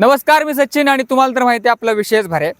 नमस्कार मी सचिन आणि तुम्हाला तर माहिती आहे आपला विशेष भरे.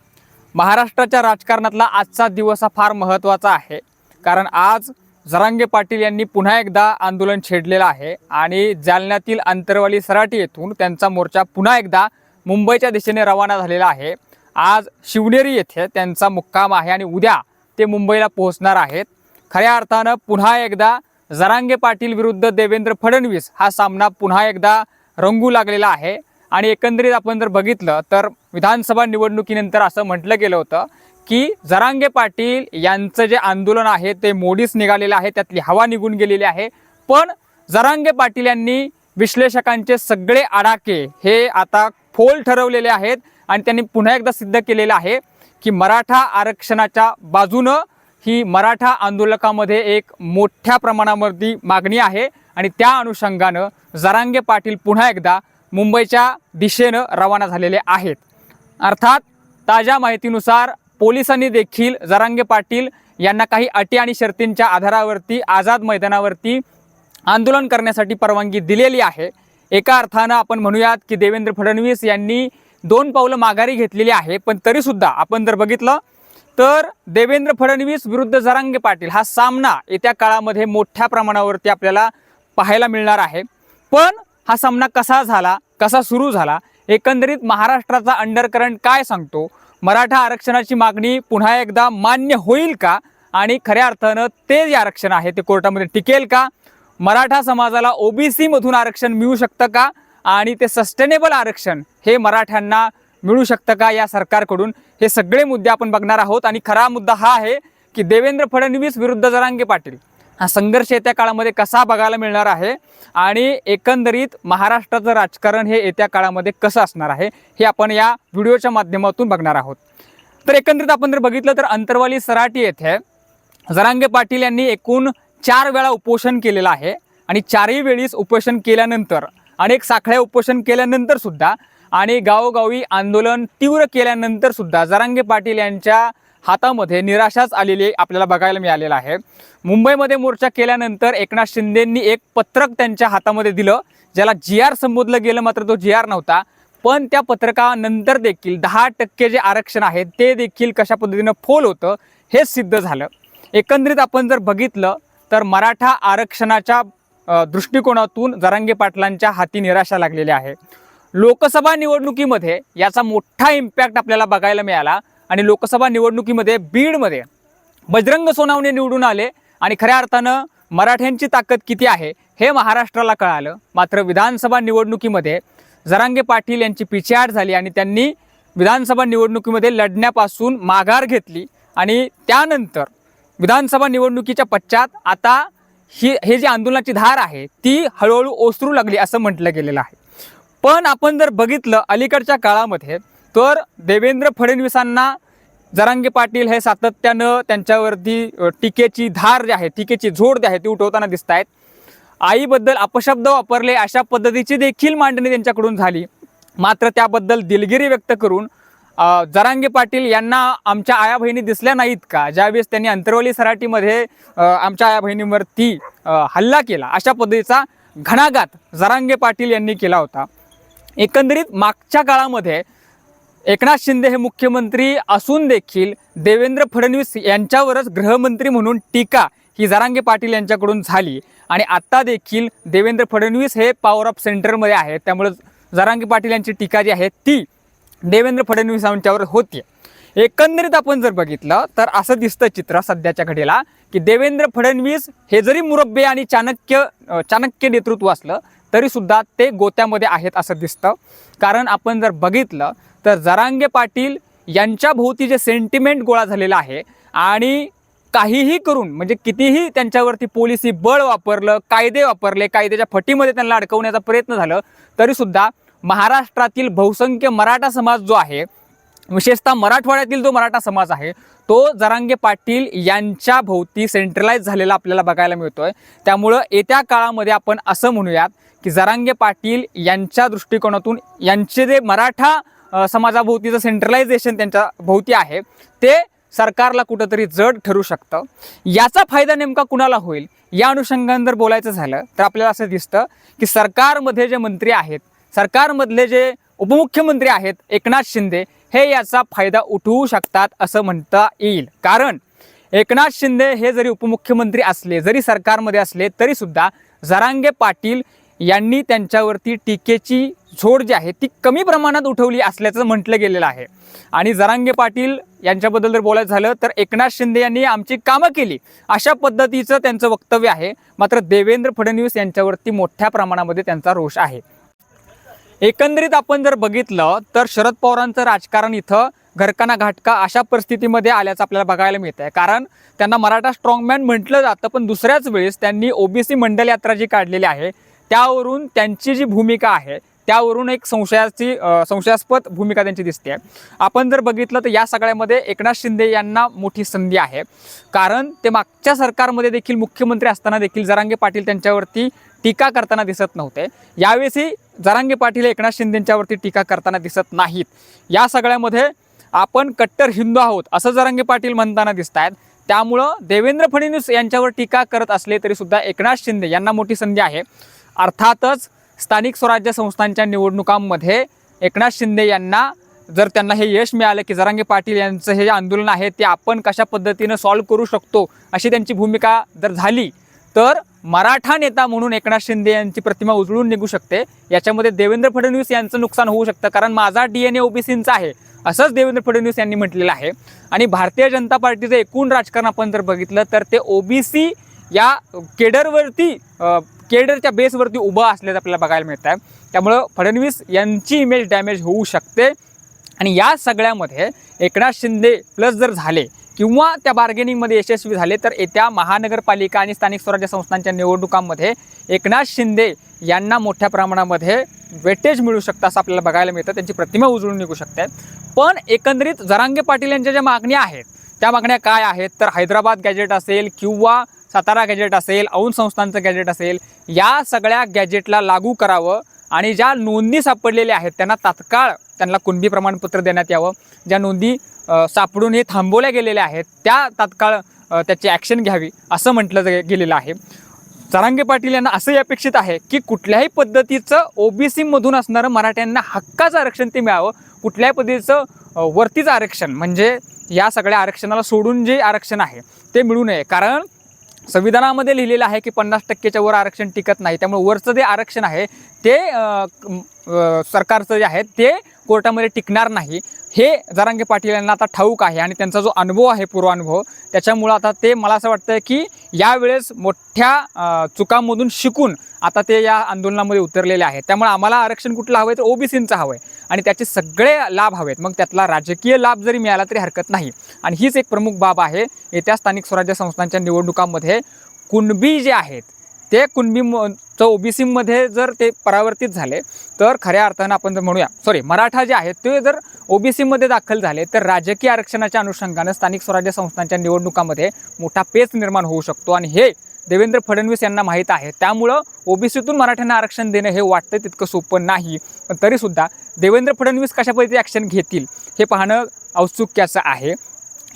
महाराष्ट्राच्या राजकारणातला आजचा दिवस हा फार महत्त्वाचा आहे. कारण आज जरांगे पाटील यांनी पुन्हा एकदा आंदोलन छेडलेलं आहे आणि जालन्यातील अंतरवाली सराटी येथून त्यांचा मोर्चा पुन्हा एकदा मुंबईच्या दिशेने रवाना झालेला आहे. आज शिवनेरी येथे त्यांचा मुक्काम आहे आणि उद्या ते मुंबईला पोहोचणार आहेत. खऱ्या अर्थानं पुन्हा एकदा जरांगे पाटील विरुद्ध देवेंद्र फडणवीस हा सामना पुन्हा एकदा रंगू लागलेला आहे. आणि एकंदरीत आपण जर बघितलं तर विधानसभा निवडणुकीनंतर असं म्हटलं गेलं होतं की जरांगे पाटील यांचं जे आंदोलन आहे ते मोडीच निघालेलं आहे त्यातली हवा निघून गेलेली आहे. पण जरांगे पाटील यांनी विश्लेषकांचे सगळे आडाके हे आता फोल ठरवलेले आहेत आणि त्यांनी पुन्हा एकदा सिद्ध केलेलं आहे की मराठा आरक्षणाच्या बाजूनं ही मराठा आंदोलकामध्ये एक मोठ्या प्रमाणावरती मागणी आहे. आणि त्या अनुषंगानं जरांगे पाटील पुन्हा एकदा मुंबईच्या दिशेनं रवाना झालेले आहेत. अर्थात ताज्या माहितीनुसार पोलिसांनी देखील जरांगे पाटील यांना काही अटी आणि शर्तींच्या आधारावरती आझाद मैदानावरती आंदोलन करण्यासाठी परवानगी दिलेली आहे. एका अर्थानं आपण म्हणूयात की देवेंद्र फडणवीस यांनी दोन पावलं माघारी घेतलेली आहे पण तरीसुद्धा आपण जर बघितलं तर देवेंद्र फडणवीस विरुद्ध जरांगे पाटील हा सामना येत्या काळामध्ये मोठ्या प्रमाणावरती आपल्याला पाहायला मिळणार आहे. पण हा सामना कसा झाला कसा सुरू झाला एकंदरीत महाराष्ट्राचा अंडरकरंट काय सांगतो? मराठा आरक्षणाची मागणी पुन्हा एकदा मान्य होईल का? आणि खऱ्या अर्थानं ते जे आरक्षण आहे ते कोर्टामध्ये टिकेल का? मराठा समाजाला ओबीसीमधून आरक्षण मिळू शकतं का? आणि ते सस्टेनेबल आरक्षण हे मराठ्यांना मिळू शकतं का या सरकारकडून? हे सगळे मुद्दे आपण बघणार आहोत. आणि खरा मुद्दा हा आहे की देवेंद्र फडणवीस विरुद्ध जरांगे पाटील. हा संघर्ष येत्या काळामध्ये कसा बघायला मिळणार आहे? आणि एकंदरीत महाराष्ट्राचं राजकारण हे येत्या काळामध्ये कसं असणार आहे? हे आपण या व्हिडिओच्या माध्यमातून बघणार आहोत. तर एकंदरीत आपण जर बघितलं तर अंतरवाली सराटी येथे जरांगे पाटील यांनी एकूण चार वेळा उपोषण केलेलं आहे आणि चारही वेळीस उपोषण केल्यानंतर अनेक साखळ्या उपोषण केल्यानंतर सुद्धा आणि गावोगावी आंदोलन तीव्र केल्यानंतर सुद्धा जरांगे पाटील यांच्या हातामध्ये निराशाच आलेली आपल्याला बघायला मिळालेलं आहे. मुंबईमध्ये मोर्चा केल्यानंतर एकनाथ शिंदेंनी एक पत्रक त्यांच्या हातामध्ये दिलं ज्याला जी आर संबोधलं गेलं मात्र तो जी आर नव्हता. पण त्या पत्रकानंतर देखील दहा टक्के जे आरक्षण आहे ते देखील कशा पद्धतीनं फोल होतं हे सिद्ध झालं. एकंदरीत आपण जर बघितलं तर मराठा आरक्षणाच्या दृष्टिकोनातून जरांगे पाटलांच्या हाती निराशा लागलेली आहे. लोकसभा निवडणुकीमध्ये याचा मोठा इम्पॅक्ट आपल्याला बघायला मिळाला. आणि लोकसभा निवडणुकीमध्ये बीडमध्ये बजरंग सोनावणे निवडून आले आणि खऱ्या अर्थानं मराठ्यांची ताकद किती आहे हे महाराष्ट्राला कळालं. मात्र विधानसभा निवडणुकीमध्ये जरांगे पाटील यांची पिछेहाट झाली आणि त्यांनी विधानसभा निवडणुकीमध्ये लढण्यापासून माघार घेतली आणि त्यानंतर विधानसभा निवडणुकीच्या पश्चात आता ही हे जी आंदोलनाची धार आहे ती हळूहळू ओसरू लागली असं म्हटलं गेलेलं आहे. पण आपण जर बघितलं अलीकडच्या काळामध्ये तर देवेंद्र फडणवीसांना जरांगे पाटील हे सातत्यानं त्यांच्यावरती टीकेची धार जी आहे टीकेची झोड जी आहे ती उठवताना दिसत आहेत आईबद्दल अपशब्द वापरले अशा पद्धतीची देखील मांडणी त्यांच्याकडून झाली. मात्र त्याबद्दल दिलगिरी व्यक्त करून जरांगे पाटील यांना आमच्या आया बहिणी दिसल्या नाहीत का? ज्यावेळेस त्यांनी अंतरवली सराटीमध्ये आमच्या आया बहिणींवरती हल्ला केला अशा पद्धतीचा घणाघात जरांगे पाटील यांनी केला होता. एकंदरीत मागच्या काळामध्ये एकनाथ शिंदे हे मुख्यमंत्री असून देखील देवेंद्र फडणवीस यांच्यावरच गृहमंत्री म्हणून टीका ही जरांगे पाटील यांच्याकडून झाली. आणि आत्ता देखील देवेंद्र फडणवीस हे पॉवर ऑफ सेंटरमध्ये आहेत. त्यामुळे जरांगे पाटील यांची टीका जी आहे ती देवेंद्र फडणवीस यांच्यावर होती. एकंदरीत आपण जर बघितलं तर असं दिसतं चित्र सध्याच्या घडीला की देवेंद्र फडणवीस हे जरी मुरब्बे आणि चाणक्य चाणक्य नेतृत्व असलं तरीसुद्धा ते गोत्यामध्ये आहेत असं दिसतं. कारण आपण जर बघितलं तर जरांगे पाटील यांच्या भोवती जे सेंटिमेंट गोळा झालेला आहे आणि काहीही करून म्हणजे कितीही त्यांच्यावरती पोलिसी बळ वापरलं कायदे वापरले कायद्याच्या फटीमध्ये त्यांना अडकवण्याचा प्रयत्न झालं तरीसुद्धा महाराष्ट्रातील बहुसंख्य मराठा समाज जो आहे विशेषतः मराठवाड्यातील जो मराठा समाज आहे तो जरांगे पाटील यांच्या भोवती सेंट्रलाइज झालेला आपल्याला बघायला मिळतोय. त्यामुळं येत्या काळामध्ये आपण असं म्हणूयात की जरांगे पाटील यांच्या दृष्टिकोनातून यांचे जे मराठा समाजाभोवतीचं सेंट्रलायझेशन त्यांच्या भोवती आहे. ते सरकारला कुठंतरी जड ठरू शकतं. याचा फायदा नेमका कुणाला होईल? या अनुषंगाने जर बोलायचं झालं तर आपल्याला असं दिसतं की सरकारमध्ये जे मंत्री आहेत सरकारमधले जे उपमुख्यमंत्री आहेत एकनाथ शिंदे हे याचा फायदा उठवू शकतात असं म्हणता येईल. कारण एकनाथ शिंदे हे जरी उपमुख्यमंत्री असले जरी सरकारमध्ये असले तरीसुद्धा जरांगे पाटील यांनी त्यांच्यावरती टीकेची झोड जी आहे ती कमी प्रमाणात उठवली असल्याचं म्हटलं गेलेलं आहे. आणि जरांगे पाटील यांच्याबद्दल जर बोलायचं झालं तर एकनाथ शिंदे यांनी आमची कामं केली. अशा पद्धतीचं त्यांचं वक्तव्य आहे. मात्र देवेंद्र फडणवीस यांच्यावरती मोठ्या प्रमाणामध्ये त्यांचा रोष आहे. एकंदरीत आपण जर बघितलं तर शरद पवारांचं राजकारण इथं घरकाना घाटका अशा परिस्थितीमध्ये आल्याचं आपल्याला बघायला मिळत आहे कारण त्यांना मराठा स्ट्रॉंगमॅन म्हटलं जातं पण दुसऱ्याच वेळेस त्यांनी ओबीसी मंडल यात्रा जी काढलेली आहे त्यावरून त्यांची जी भूमिका आहे त्यावरून एक संशयाची संशयास्पद भूमिका त्यांची दिसते. आपण जर बघितलं तर या सगळ्यामध्ये एकनाथ शिंदे यांना मोठी संधी आहे. कारण ते मागच्या सरकारमध्ये देखील मुख्यमंत्री असताना देखील जरांगे पाटील त्यांच्यावरती टीका करताना दिसत नव्हते. यावेळी जरांगे पाटील एकनाथ शिंदेंच्यावरती टीका करताना दिसत नाहीत. या सगळ्यामध्ये आपण कट्टर हिंदू आहोत असं जरांगे पाटील म्हणताना दिसत आहेत त्यामुळं देवेंद्र फडणवीस यांच्यावर टीका करत असले तरी सुद्धा एकनाथ शिंदे यांना मोठी संधी आहे. अर्थातच स्थानिक स्वराज्य संस्थांच्या निवडणुकांमध्ये एकनाथ शिंदे यांना जर त्यांना हे यश मिळालं की जरांगे पाटील यांचं हे जे आंदोलन आहे ते आपण कशा पद्धतीनं सॉल्व्ह करू शकतो अशी त्यांची भूमिका जर झाली तर मराठा नेता म्हणून एकनाथ शिंदे यांची प्रतिमा उजळून निघू शकते. याच्यामध्ये देवेंद्र फडणवीस यांचं नुकसान होऊ शकतं कारण माझा डी एन ए ओबीसींचा आहे असंच देवेंद्र फडणवीस यांनी म्हटलेलं आहे. आणि भारतीय जनता पार्टीचं एकूण राजकारण आपण जर बघितलं तर ते ओबीसी या केडरवरती केडरच्या बेसवरती उभं असल्याचं आपल्याला बघायला मिळत आहे त्यामुळं फडणवीस यांची इमेज डॅमेज होऊ शकते. आणि या सगळ्यामध्ये एकनाथ शिंदे प्लस जर झाले किंवा त्या बार्गेनिंगमध्ये यशस्वी झाले तर येत्या महानगरपालिका आणि स्थानिक स्वराज्य संस्थांच्या निवडणुकांमध्ये एकनाथ शिंदे यांना मोठ्या प्रमाणामध्ये वेटेज मिळू शकतं असं आपल्याला बघायला मिळतं. त्यांची प्रतिमा उजळून निघू शकते. पण एकंदरीत जरांगे पाटील यांच्या ज्या मागण्या आहेत त्या मागण्या काय आहेत? तर हैदराबाद गॅजेट असेल किंवा सातारा गॅजेट असेल औन संस्थांचं गॅजेट असेल या सगळ्या गॅजेटला लागू करावं आणि ज्या नोंदी सापडलेल्या आहेत त्यांना तात्काळ त्यांना कुणबी प्रमाणपत्र देण्यात यावं. ज्या नोंदी सापडून हे थांबवल्या गेलेल्या आहेत त्या तात्काळ त्याची ॲक्शन घ्यावी असं म्हटलं गेलेलं आहे. जरांगे पाटील यांना असंही अपेक्षित आहे की कुठल्याही पद्धतीचं ओबीसीमधून असणारं मराठ्यांना हक्काचं आरक्षण ते मिळावं. कुठल्याही पद्धतीचं वरतीचं आरक्षण म्हणजे या सगळ्या आरक्षणाला सोडून जे आरक्षण आहे ते मिळू नये. कारण संविधानामध्ये लिहिलेलं आहे की पन्नास टक्केच्या वर आरक्षण टिकत नाही. त्यामुळे वरचं जे आरक्षण आहे ते सरकारचं जे आहे ते कोर्टामध्ये टिकणार नाही. हे जरांगे पाटील यांना आता ठाऊक आहे आणि त्यांचा जो अनुभव आहे पूर्वानुभव त्याच्यामुळं आता ते मला असं वाटतं की यावेळेस मोठ्या चुकांमधून शिकून आता ते या आंदोलनामध्ये उतरलेले आहेत. त्यामुळे आम्हाला आरक्षण कुठलं हवं आहे तर ओबीसींचं हवं आहे आणि त्याचे सगळे लाभ हवेत. मग त्यातला राजकीय लाभ जरी मिळाला तरी हरकत नाही. आणि हीच एक प्रमुख बाब आहे येत्या स्थानिक स्वराज्य संस्थांच्या निवडणुकांमध्ये कुणबी जे आहेत ते कुणबी च ओबीसीमध्ये जर ते परावर्तित झाले तर खऱ्या अर्थानं आपण जर म्हणूया. सॉरी मराठा जे आहेत ते जर ओबीसीमध्ये दाखल झाले तर राजकीय आरक्षणाच्या अनुषंगानं स्थानिक स्वराज्य संस्थांच्या निवडणुकांमध्ये मोठा पेच निर्माण होऊ शकतो. आणि हे देवेंद्र फडणवीस यांना माहीत आहे. त्यामुळं ओबीसीतून मराठ्यांना आरक्षण देणं हे वाटतं तितकं सोपं नाही. पण तरीसुद्धा देवेंद्र फडणवीस कशा पद्धती ॲक्शन घेतील हे पाहणं औत्सुक्याचं आहे.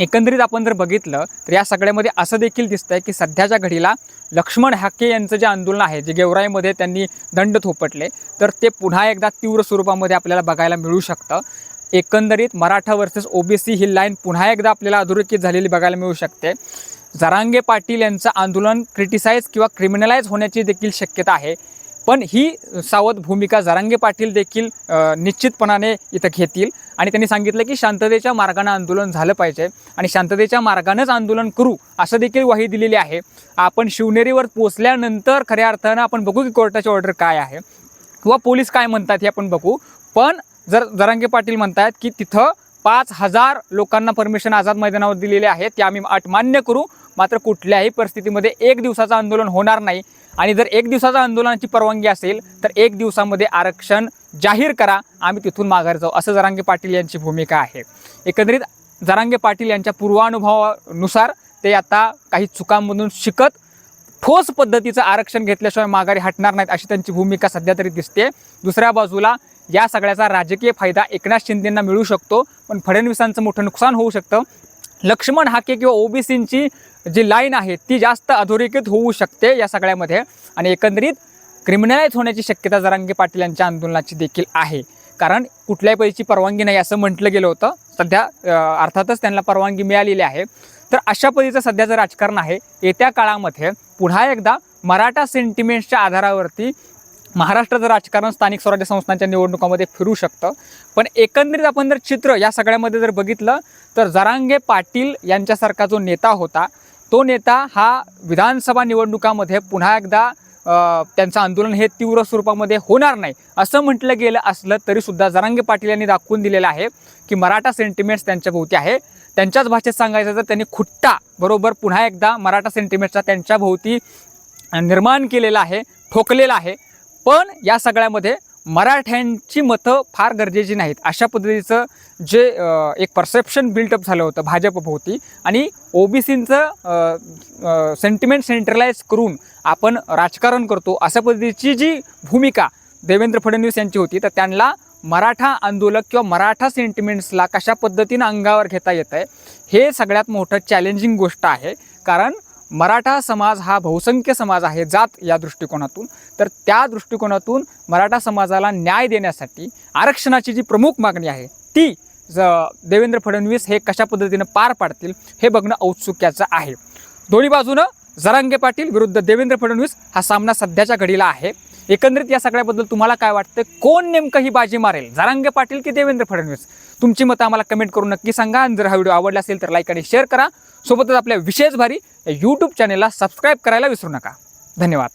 एकंदरीत आपण जर बघितलं तर या सगळ्यामध्ये असं देखील दिसतंय की सध्याच्या घडीला लक्ष्मण हाके यांचं जे आंदोलन आहे जे गेवराईमध्ये त्यांनी दंड थोपटले तर ते पुन्हा एकदा तीव्र स्वरूपामध्ये आपल्याला बघायला मिळू शकतं. एकंदरीत मराठा वर्सेस ओबीसी ही लाईन पुन्हा एकदा आपल्याला अधोरेखित झालेली बघायला मिळू शकते. जरांगे पाटील यांचं आंदोलन क्रिटिसाइज किंवा क्रिमिनलाइज होण्याची देखील शक्यता आहे. पण ही सावध भूमिका जरांगे पाटील देखील निश्चितपणाने इथं घेतील. आणि त्यांनी सांगितलं की शांततेच्या मार्गानं आंदोलन झालं पाहिजे आणि शांततेच्या मार्गानंच आंदोलन करू असं देखील वाही दिलेली आहे. आपण शिवनेरीवर पोचल्यानंतर खऱ्या अर्थानं आपण बघू की कोर्टाची ऑर्डर काय आहे. किंवा पोलीस काय म्हणतात हे आपण बघू. पण जर जरांगे पाटील म्हणतात की तिथं पाच हजार लोकांना परमिशन आझाद मैदानावर दिलेले आहे ते आम्ही अट मान्य करू. मात्र कुठल्याही परिस्थितीमध्ये एक दिवसाचं आंदोलन होणार नाही. आणि जर एक दिवसाच्या आंदोलनाची परवानगी असेल तर एक दिवसामध्ये आरक्षण जाहीर करा. आम्ही तिथून माघार जाऊ. असं जरांगे पाटील यांची भूमिका आहे. एकंदरीत जरांगे पाटील यांच्या पूर्वानुभवानुसार ते आता काही चुकांमधून शिकत ठोस पद्धतीचं आरक्षण घेतल्याशिवाय माघारी हटणार नाहीत अशी त्यांची भूमिका सध्या तरी दिसते दुसऱ्या बाजूला या सगळ्याचा राजकीय फायदा एकनाथ शिंदेंना मिळू शकतो पण फडणवीसांचं मोठं नुकसान होऊ शकतं. लक्ष्मण हाके किंवा ओबीसींची जी लाईन आहे ती जास्त अधोरेखित होऊ शकते या सगळ्यामध्ये. आणि एकंदरीत क्रिमिनलाइज होण्याची शक्यता जरांगे पाटील यांच्या आंदोलनाची देखील आहे. कारण कुठल्याही पैची परवानगी नाही असं म्हटलं गेलं होतं. सध्या अर्थातच त्यांना परवानगी मिळालेली आहे. तर अशा पद्धतीचं सध्याचं राजकारण आहे. येत्या काळामध्ये पुन्हा एकदा मराठा सेंटिमेंट्सच्या आधारावरती महाराष्ट्राचं राजकारण स्थानिक स्वराज्य संस्थांच्या निवडणुकामध्ये फिरू शकतं. पण एकंदरीत आपण जर चित्र या सगळ्यामध्ये जर बघितलं तर जरांगे पाटील यांच्यासारखा जो नेता होता तो नेता हा विधानसभा निवडणुकामध्ये पुन्हा एकदा त्यांचं आंदोलन हे तीव्र स्वरूपामध्ये होणार नाही असं म्हटलं गेलं असलं तरीसुद्धा जरांगे पाटील यांनी दाखवून दिलेलं आहे की मराठा सेंटिमेंट्स त्यांच्याभोवती आहे. त्यांच्याच भाषेत सांगायचं तर त्यांनी खुट्टा बरोबर पुन्हा एकदा मराठा सेंटिमेंटचा त्यांच्याभोवती निर्माण केलेला आहे ठोकलेला आहे. पण या सगळ्यामध्ये मराठ्यांची मतं फार गरजेची नाहीत. अशा पद्धतीचं जे एक परसेप्शन बिल्टअप झालं होतं भाजपभोवती आणि ओबीसींचं सेंटिमेंट सेंट्रलाइज करून आपण राजकारण करतो अशा पद्धतीची जी भूमिका देवेंद्र फडणवीस यांची होती तर त्यांना मराठा आंदोलक किंवा मराठा सेंटिमेंट्सला कशा पद्धतीनं अंगावर घेता येतं आहे हे सगळ्यात मोठं चॅलेंजिंग गोष्ट आहे. कारण मराठा समाज हा बहुसंख्य समाज आहे जात या दृष्टिकोनातून. तर त्या दृष्टिकोनातून मराठा समाजाला न्याय देण्यासाठी आरक्षणाची जी प्रमुख मागणी आहे ती ज देवेंद्र फडणवीस हे कशा पद्धतीनं पार पाडतील हे बघणं औत्सुक्याचं आहे. दोन्ही बाजूनं जरांगे पाटील विरुद्ध देवेंद्र फडणवीस हा सामना सध्याच्या घडीला आहे. एकंदरीत या सगळ्याबद्दल तुम्हाला काय वाटतं? कोण नेमकं ही बाजी मारेल? जरांगे पाटील की देवेंद्र फडणवीस? तुमची मतं आम्हाला कमेंट करून नक्की सांगा. आणि जर हा व्हिडिओ आवडला असेल तर लाईक आणि शेअर करा. सोबतच आपल्या विशेष भारी या यूट्यूब चॅनेलला सबस्क्राईब करायला विसरू नका. धन्यवाद.